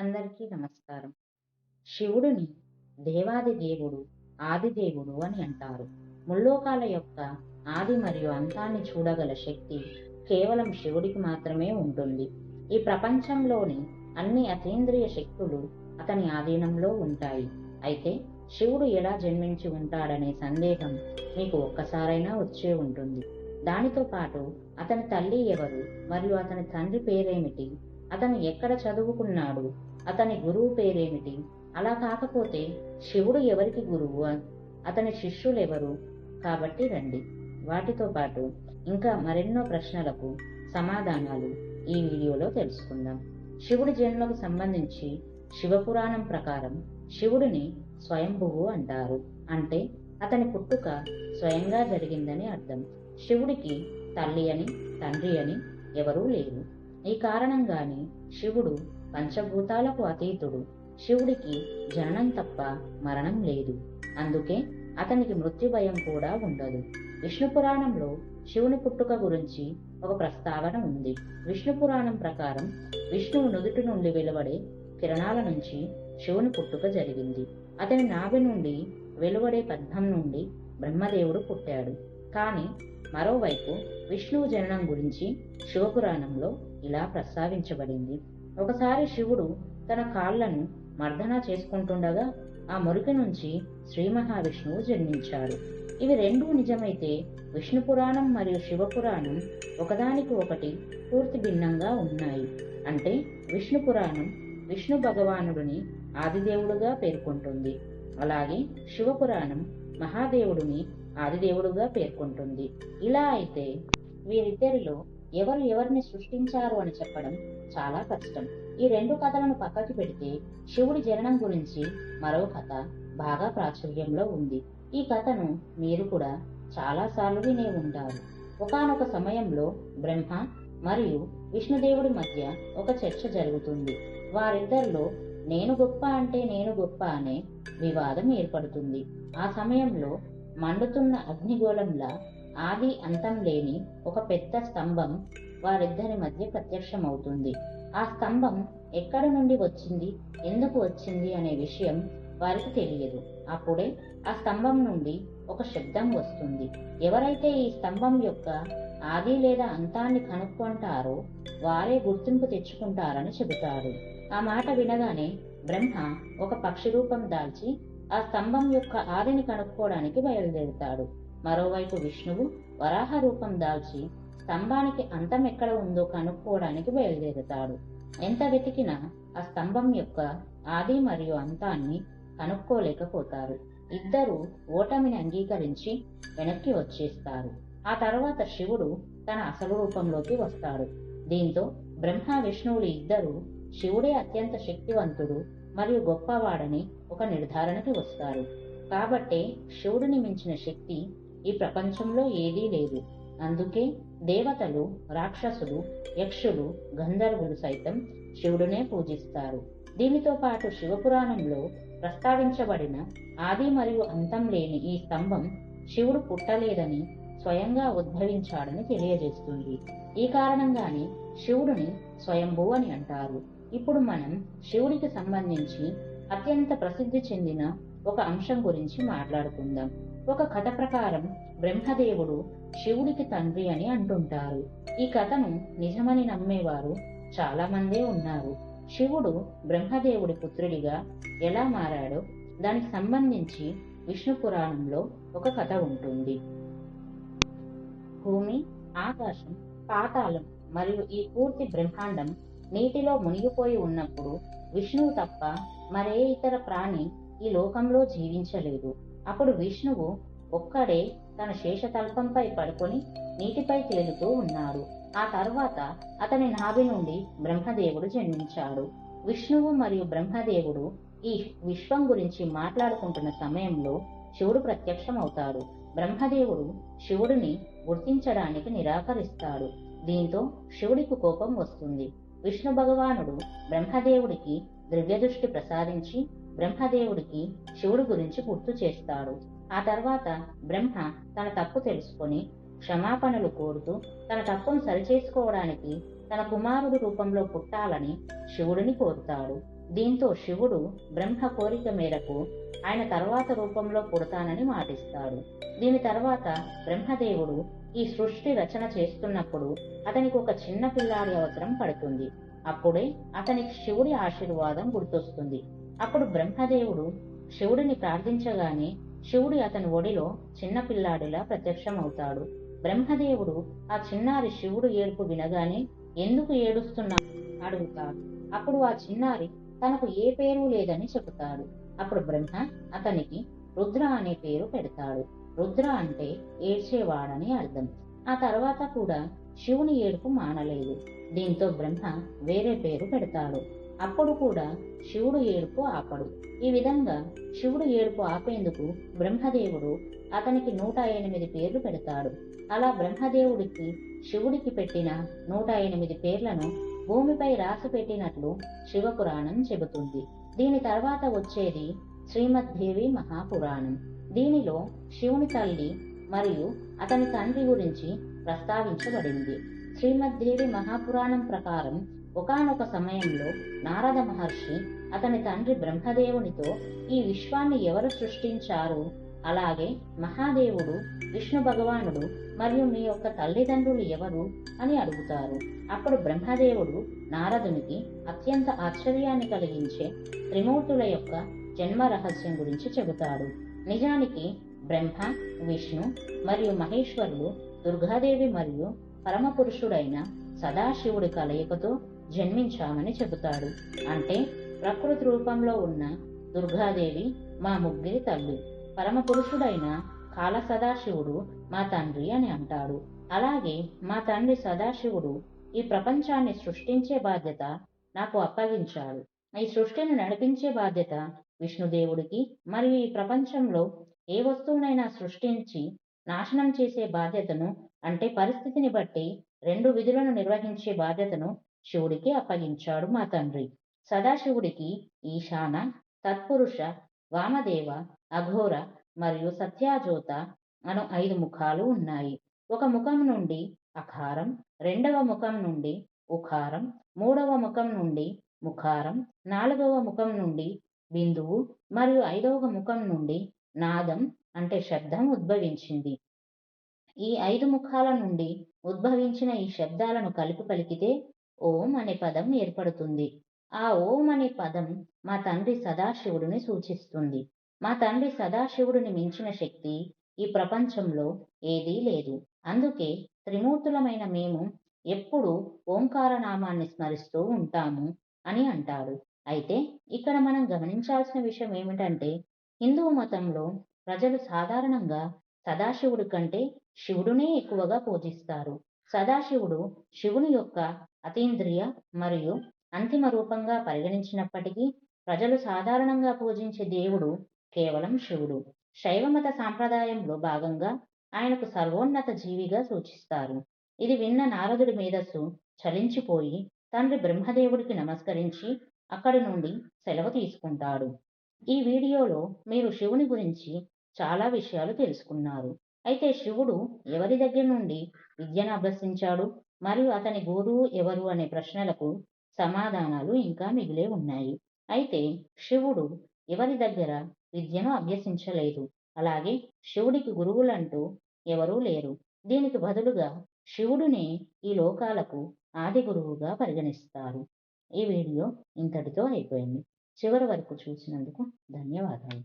అందరికీ నమస్కారం. శివుడిని దేవాది దేవుడు ఆదిదేవుడు అని అంటారు. ముల్లోకాల యొక్క ఆది మరియు అంతాన్ని చూడగల శక్తి కేవలం శివుడికి మాత్రమే ఉంటుంది. ఈ ప్రపంచంలోని అన్ని అతీంద్రియ శక్తులు అతని ఆధీనంలో ఉంటాయి. అయితే శివుడు ఎలా జన్మించి ఉంటాడనే సందేహం మీకు ఒక్కసారైనా వచ్చే ఉంటుంది. దానితో పాటు అతని తల్లి ఎవరు మరియు అతని తండ్రి పేరేమిటి అతను ఎక్కడ చదువుకున్నాడు అతని గురువు పేరేమిటి? అలా కాకపోతే శివుడు ఎవరికి గురువు? అతని శిష్యులు ఎవరు కాబట్టి రండి. వాటితో పాటు ఇంకా మరెన్నో ప్రశ్నలకు సమాధానాలు ఈ వీడియోలో తెలుసుకుందాం. శివుడి జన్మకు సంబంధించి శివపురాణం ప్రకారం శివుడిని స్వయంభువు అంటారు. అంటే అతని పుట్టుక స్వయంగా జరిగిందని అర్థం. శివుడికి తల్లి అని తండ్రి అని ఎవరూ లేరు. ఈ కారణంగానే శివుడు పంచభూతాలకు అతీతుడు. శివుడికి జననం తప్ప మరణం లేదు. అందుకే అతనికి మృత్యు భయం కూడా ఉండదు. విష్ణు పురాణంలో శివుని పుట్టుక గురించి ఒక ప్రస్తావన ఉంది. విష్ణు పురాణం ప్రకారం విష్ణువు నుదుటి నుండి వెలువడే కిరణాల నుంచి శివుని పుట్టుక జరిగింది. అతని నాభి నుండి వెలువడే పద్మం నుండి బ్రహ్మదేవుడు పుట్టాడు. కానీ మరోవైపు విష్ణువు జననం గురించి శివపురాణంలో ఇలా ప్రస్తావించబడింది. ఒకసారి శివుడు తన కాళ్ళను మర్దన చేసుకుంటుండగా ఆ మురికి నుంచి శ్రీ మహావిష్ణువు జన్మించాడు. ఇవి రెండూ నిజమైతే విష్ణు పురాణం మరియు శివపురాణం ఒకదానికి ఒకటి పూర్తి భిన్నంగా ఉన్నాయి. అంటే విష్ణు పురాణం విష్ణు భగవానుడిని ఆదిదేవుడుగా పేర్కొంటుంది. అలాగే శివపురాణం మహాదేవుడిని ఆదిదేవుడుగా పేర్కొంటుంది. ఇలా అయితే వీరిద్దరిలో ఎవరు ఎవరిని సృష్టించారు అని చెప్పడం చాలా కష్టం. ఈ రెండు కథలను పక్కకి పెడితే శివుడి జననం గురించి మరో కథ బాగా ప్రాచుర్యంలో ఉంది. ఈ కథను మీరు కూడా చాలా సార్లు వినే ఉంటారు. ఒకనొక సమయంలో బ్రహ్మ మరియు విష్ణుదేవుడి మధ్య ఒక చర్చ జరుగుతుంది. వారిద్దరిలో నేను గొప్ప అంటే నేను గొప్ప అనే వివాదం ఏర్పడుతుంది. ఆ సమయంలో మండుతున్న అగ్నిగోళంలా ఆది అంతం లేని ఒక పెద్ద స్తంభం వారిద్దరి మధ్య ప్రత్యక్షమవుతుంది. ఆ స్తంభం ఎక్కడి నుండి వచ్చింది ఎందుకు వచ్చింది అనే విషయం వారికి తెలియదు. అప్పుడే ఆ స్తంభం నుండి ఒక శబ్దం వస్తుంది. ఎవరైతే ఈ స్తంభం యొక్క ఆది లేదా అంతాన్ని కనుక్కుంటారో వారే గుర్తింపు తెచ్చుకుంటారని చెబుతారు. ఆ మాట వినగానే బ్రహ్మ ఒక పక్షి రూపం దాల్చి ఆ స్తంభం యొక్క ఆదిని కనుక్కోవడానికి బయలుదేరుతాడు. మరోవైపు విష్ణువు వరాహ రూపం దాల్చి స్తంభానికి అంతం ఎక్కడ ఉందో కనుక్కోవడానికి బయలుదేరుతాడు. ఎంత వెతికినా ఆ స్తంభం యొక్క ఆది మరియు అంతాన్ని కనుక్కోలేకపోతారు. ఇద్దరు ఓటమిని అంగీకరించి వెనక్కి వచ్చేస్తారు. ఆ తర్వాత శివుడు తన అసలు రూపంలోకి వస్తాడు. దీంతో బ్రహ్మ విష్ణువులు ఇద్దరు శివుడే అత్యంత శక్తివంతుడు మరియు గొప్పవాడని ఒక నిర్ధారణకి వస్తారు. కాబట్టే శివుడిని మించిన శక్తి ఈ ప్రపంచంలో ఏదీ లేదు. అందుకే దేవతలు రాక్షసులు యక్షులు గంధర్వులు సైతం శివుడునే పూజిస్తారు. దీనితో పాటు శివపురాణంలో ప్రస్తావించబడిన ఆది మరియు అంతం లేని ఈ స్తంభం శివుడు పుట్టలేదని స్వయంగా ఉద్భవించాడని తెలియజేస్తుంది. ఈ కారణంగానే శివుడిని స్వయంభూ అని అంటారు. ఇప్పుడు మనం శివుడికి సంబంధించి అత్యంత ప్రసిద్ధి చెందిన ఒక అంశం గురించి మాట్లాడుకుందాం. ఒక కథ ప్రకారం బ్రహ్మదేవుడు శివుడికి తండ్రి అని అంటుంటారు. ఈ కథను నిజమని నమ్మేవారు చాలా మందే ఉన్నారు. శివుడు బ్రహ్మదేవుడి పుత్రుడిగా ఎలా మారాడో దానికి సంబంధించి విష్ణు పురాణంలో ఒక కథ ఉంటుంది. భూమి ఆకాశం పాతాళం మరియు ఈ పూర్తి బ్రహ్మాండం నీటిలో మునిగిపోయి ఉన్నప్పుడు విష్ణువు తప్ప మరే ఇతర ప్రాణి ఈ లోకంలో జీవించలేదు. అప్పుడు విష్ణువు ఒక్కడే తన శేషతల్పంపై పడుకొని నీటిపై తేలుతూ ఉన్నాడు ఆ తర్వాత అతని నాభి నుండి బ్రహ్మదేవుడు జన్మించాడు. విష్ణువు మరియు బ్రహ్మదేవుడు ఈ విశ్వం గురించి మాట్లాడుకుంటున్న సమయంలో శివుడు ప్రత్యక్షమవుతాడు. బ్రహ్మదేవుడు శివుడిని గుర్తించడానికి నిరాకరిస్తాడు. దీంతో శివుడికి కోపం వస్తుంది. విష్ణు భగవానుడు బ్రహ్మదేవుడికి దివ్యదృష్టి ప్రసాదించి బ్రహ్మదేవుడికి శివుడి గురించి గుర్తు చేస్తాడు. ఆ తర్వాత బ్రహ్మ తన తప్పు తెలుసుకొని క్షమాపణలు కోరుతూ తన తప్పును సరిచేసుకోవడానికి తన కుమారుడు రూపంలో పుట్టాలని శివుడిని కోరుతాడు. దీంతో శివుడు బ్రహ్మ కోరిక మేరకు ఆయన తర్వాత రూపంలో పుడతానని మాటిస్తాడు. దీని తర్వాత బ్రహ్మదేవుడు ఈ సృష్టి రచన చేస్తున్నప్పుడు అతనికి ఒక చిన్న పిల్లాడి అవసరం పడుతుంది. అప్పుడే అతనికి శివుడి ఆశీర్వాదం గుర్తొస్తుంది. అప్పుడు బ్రహ్మదేవుడు శివుడిని ప్రార్థించగానే శివుడి అతని ఒడిలో చిన్న పిల్లాడిలా ప్రత్యక్షమవుతాడు. బ్రహ్మదేవుడు ఆ చిన్నారి శివుడు ఏడుపు వినగానే ఎందుకు ఏడుస్తున్నా అడుగుతాడు. అప్పుడు ఆ చిన్నారి తనకు ఏ పేరు లేదని చెబుతాడు అప్పుడు బ్రహ్మ అతనికి రుద్ర అనే పేరు పెడతాడు. రుద్ర అంటే ఏడ్చేవాడని అర్థం. ఆ తర్వాత కూడా శివుని ఏడుపు మానలేదు. దీంతో బ్రహ్మ వేరే పేరు పెడతాడు. అప్పుడు కూడా శివుడు ఏడుపు ఆపడు. ఈ విధంగా శివుడు ఏడుపు ఆపేందుకు బ్రహ్మదేవుడు అతనికి నూట ఎనిమిది పేర్లు పెడతాడు. అలా బ్రహ్మదేవుడికి శివుడికి పెట్టిన నూట ఎనిమిది పేర్లను భూమిపై రాసి పెట్టినట్లు శివపురాణం చెబుతుంది. దీని తర్వాత వచ్చేది శ్రీమద్దేవి మహాపురాణం. దీనిలో శివుని తల్లి మరియు అతని తండ్రి గురించి ప్రస్తావించబడింది. శ్రీమద్దేవి మహాపురాణం ప్రకారం ఒకనొక సమయంలో నారద మహర్షి అతని తండ్రి బ్రహ్మదేవునితో ఈ విశ్వాన్ని ఎవరు సృష్టించారు? అలాగే మహాదేవుడు విష్ణు భగవానుడు మరియు మీ యొక్క తల్లిదండ్రులు ఎవరు అని అడుగుతారు. అప్పుడు బ్రహ్మదేవుడు నారదునికి అత్యంత ఆశ్చర్యాన్ని కలిగించే త్రిమూర్తుల యొక్క జన్మ రహస్యం గురించి చెబుతాడు. నిజానికి బ్రహ్మ విష్ణు మరియు మహేశ్వరులు దుర్గాదేవి మరియు పరమపురుషుడైన సదాశివుడి కలయికతో జన్మించామని చెబుతాడు. అంటే ప్రకృతి రూపంలో ఉన్న దుర్గాదేవి మా ముగ్గురి తల్లి. పరమపురుషుడైన కాల సదాశివుడు మా తండ్రి అని అంటాడు. అలాగే మా తండ్రి సదాశివుడు ఈ ప్రపంచాన్ని సృష్టించే బాధ్యత నాకు అప్పగించాడు. ఈ సృష్టిని నడిపించే బాధ్యత విష్ణుదేవుడికి మరియు ఈ ప్రపంచంలో ఏ వస్తువునైనా సృష్టించి నాశనం చేసే బాధ్యతను అంటే పరిస్థితిని బట్టి రెండు విధులను నిర్వహించే బాధ్యతను శివుడికి అప్పగించాడు మా తండ్రి. సదాశివుడికి ఈశాన తత్పురుష వామదేవ అఘోర మరియు సత్యాజోత అను ఐదు ముఖాలు ఉన్నాయి. ఒక ముఖం నుండి అకారం రెండవ ముఖం నుండి ఉకారం మూడవ ముఖం నుండి ముఖారం నాలుగవ ముఖం నుండి బిందువు మరియు ఐదవ ముఖం నుండి నాదం అంటే శబ్దం ఉద్భవించింది. ఈ ఐదు ముఖాల నుండి ఉద్భవించిన ఈ శబ్దాలను కలిపి పలికితే ఓం అనే పదం ఏర్పడుతుంది. ఆ ఓం అనే పదం మా తండ్రి సదాశివుడిని సూచిస్తుంది. మా తండ్రి సదాశివుడిని మించిన శక్తి ఈ ప్రపంచంలో ఏదీ లేదు. అందుకే త్రిమూర్తులమైన మేము ఎప్పుడు ఓంకార నామాన్ని స్మరిస్తూ ఉంటాము అని అంటాడు. అయితే ఇక్కడ మనం గమనించాల్సిన విషయం ఏమిటంటే హిందూ మతంలో ప్రజలు సాధారణంగా సదాశివుడి కంటే శివుడునే ఎక్కువగా పూజిస్తారు. సదాశివుడు శివుని యొక్క అతీంద్రియ మరియు అంతిమ రూపంగా పరిగణించినప్పటికీ ప్రజలు సాధారణంగా పూజించే దేవుడు కేవలం శివుడు. శైవమత సాంప్రదాయంలో భాగంగా ఆయనకు సర్వోన్నత జీవిగా సూచిస్తారు. ఇది విన్న నారదుడి మేధస్సు చలించిపోయి తండ్రి బ్రహ్మదేవుడికి నమస్కరించి అక్కడి నుండి సెలవు తీసుకుంటాడు. ఈ వీడియోలో మీరు శివుని గురించి చాలా విషయాలు తెలుసుకున్నారు. అయితే శివుడు ఎవరి దగ్గర నుండి విద్యను అభ్యసించాడు. మరియు అతని గురువు ఎవరు అనే ప్రశ్నలకు సమాధానాలు ఇంకా మిగిలే ఉన్నాయి. అయితే శివుడు ఎవరి దగ్గర విద్యను అభ్యసించలేదు? అలాగే శివుడికి గురువులంటూ ఎవరూ లేరు. దీనికి బదులుగా శివుడిని ఈ లోకాలకు ఆది గురువుగా పరిగణిస్తారు. ఈ వీడియో ఇంతటితో అయిపోయింది. చివరి వరకు చూసినందుకు ధన్యవాదాలు.